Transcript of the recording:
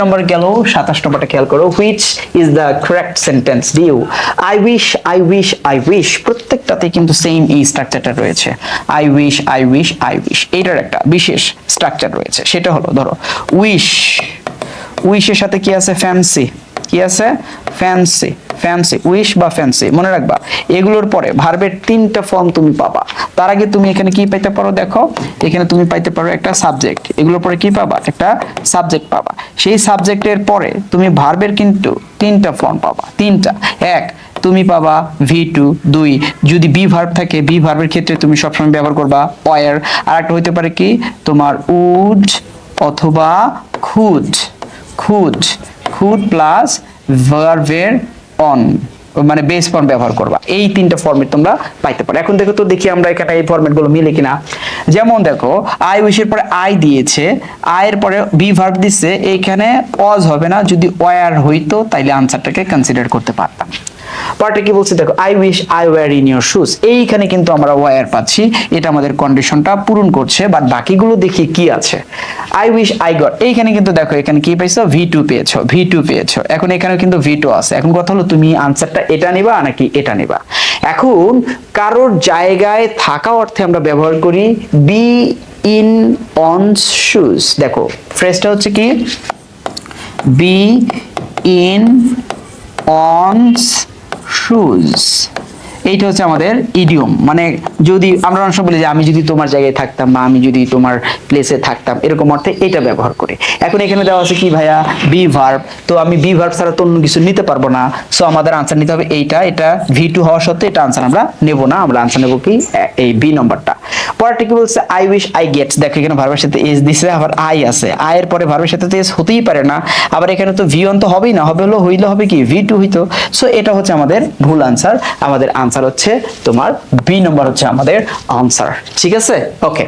নম্বর গেল, সাতাশ নম্বরটা খেয়াল করো which is the correct sentence due I wish I wish I wish প্রত্যেকটাতে কিন্তু সেম এই স্ট্রাকচারটা রয়েছে। I wish I wish I wish এইটার একটা বিশেষ স্ট্রাকচার রয়েছে। সেটা হলো, ধরো উইশ উইশের সাথে কি আছে? ফ্যান্সি কি আছে? ফ্যান্সি ফ্যান্সি উইশ বা ফ্যান্সি মনে রাখবা। এগুলোর পরে ভার্বের তিনটা ফর্ম তুমি পাবা। তার আগে তুমি এখানে কি পাইতে পারো দেখো? এখানে তুমি পাইতে পারো একটা সাবজেক্ট এগুলোর পরে কি পাবা? একটা সাবজেক্ট পাবা। সেই সাবজেক্টের পরে তুমি ভার্বের কিন্তু তিনটা ফর্ম পাবা। তিনটা। এক, তুমি পাবা ভি টু দুই। যদি বি ভার্ব থাকে বি ভার্বের ক্ষেত্রে তুমি সবসময় ব্যবহার করবা ওয়ার আর একটা হইতে পারে কি? তোমার উড অথবা খুদ খুদ খুদ প্লাস ভার্ভের অন মানে বেস ফর্ম ব্যবহার করবা। এই তিনটা ফর্মেট তোমরা পাইতে পারো। এখন দেখো তো দেখি আমরা এখানে এই ফর্মেটগুলো মিলে কিনা। যেমন দেখো আই উইশের পরে আই দিয়েছে আয়ের পরে বি ভার্ব দিচ্ছে এইখানে পজ হবে না। যদি ওয়ার হইতো, তাইলে আনসারটাকে কনসিডার করতে পারতাম। পার্টে কি বলছে? দেখো I wish I were in your shoes এইখানে কিন্তু আমরা ওয়ার পাচ্ছি। এটা আমাদের কন্ডিশনটা পূরণ করছে বাট বাকিগুলো দেখি কি আছে। আই উইশ আই গট এইখানে কিন্তু দেখো, এখানে কি পাইছো? ভি টু পেয়েছ ভি টু পেয়েছ। এখন এখানে কিন্তু ভি টু আছে। এখন কথা হলো, তুমি আনসারটা এটা নিবা নাকি এটা নিবা? এখন কারোর জায়গায় থাকা অর্থে আমরা ব্যবহার করি বি ইন অন শুজ দেখো ফ্রেজটা হচ্ছে কি? বি ইন অনস শুজ এইটা হচ্ছে আমাদের ইডিয়ম মানে যদি আমরা অনেক বলি যে আমি যদি তোমার জায়গায় থাকতাম বা আমি যদি তোমার প্লেসে থাকতাম, এরকম অর্থে এটা ব্যবহার করে। এখন এখানে দেওয়া আছে কি ভাইয়া? বি ভার্ব তো আমি বি ভার্ব ছাড়া তো অন্য কিছু নিতে পারব না। সো আমাদের আনসার নিতে হবে এইটা। এটা ভি টু হওয়া সত্ত্বেও এটা আনসার আমরা নেব না। আমরা আনসার নেব কি? এই বি নম্বরটা পরেরটা কি বলছে আই উইশ আই গেটস দেখো এখানে ভার্বের সাথে এস দিছে, আবার আই আছে। আই এর পরে ভার্বের সাথে তো এস হতেই পারে না। আবার এখানে তো ভি অন তো হবেই না। হবে হলো, হইলে হবে কি? ভি টু হইতো। সো এটা হচ্ছে আমাদের ভুল আনসার আমাদের আনসার হচ্ছে তোমার বি নম্বর হচ্ছে আমাদের আনসার ঠিক আছে? ওকে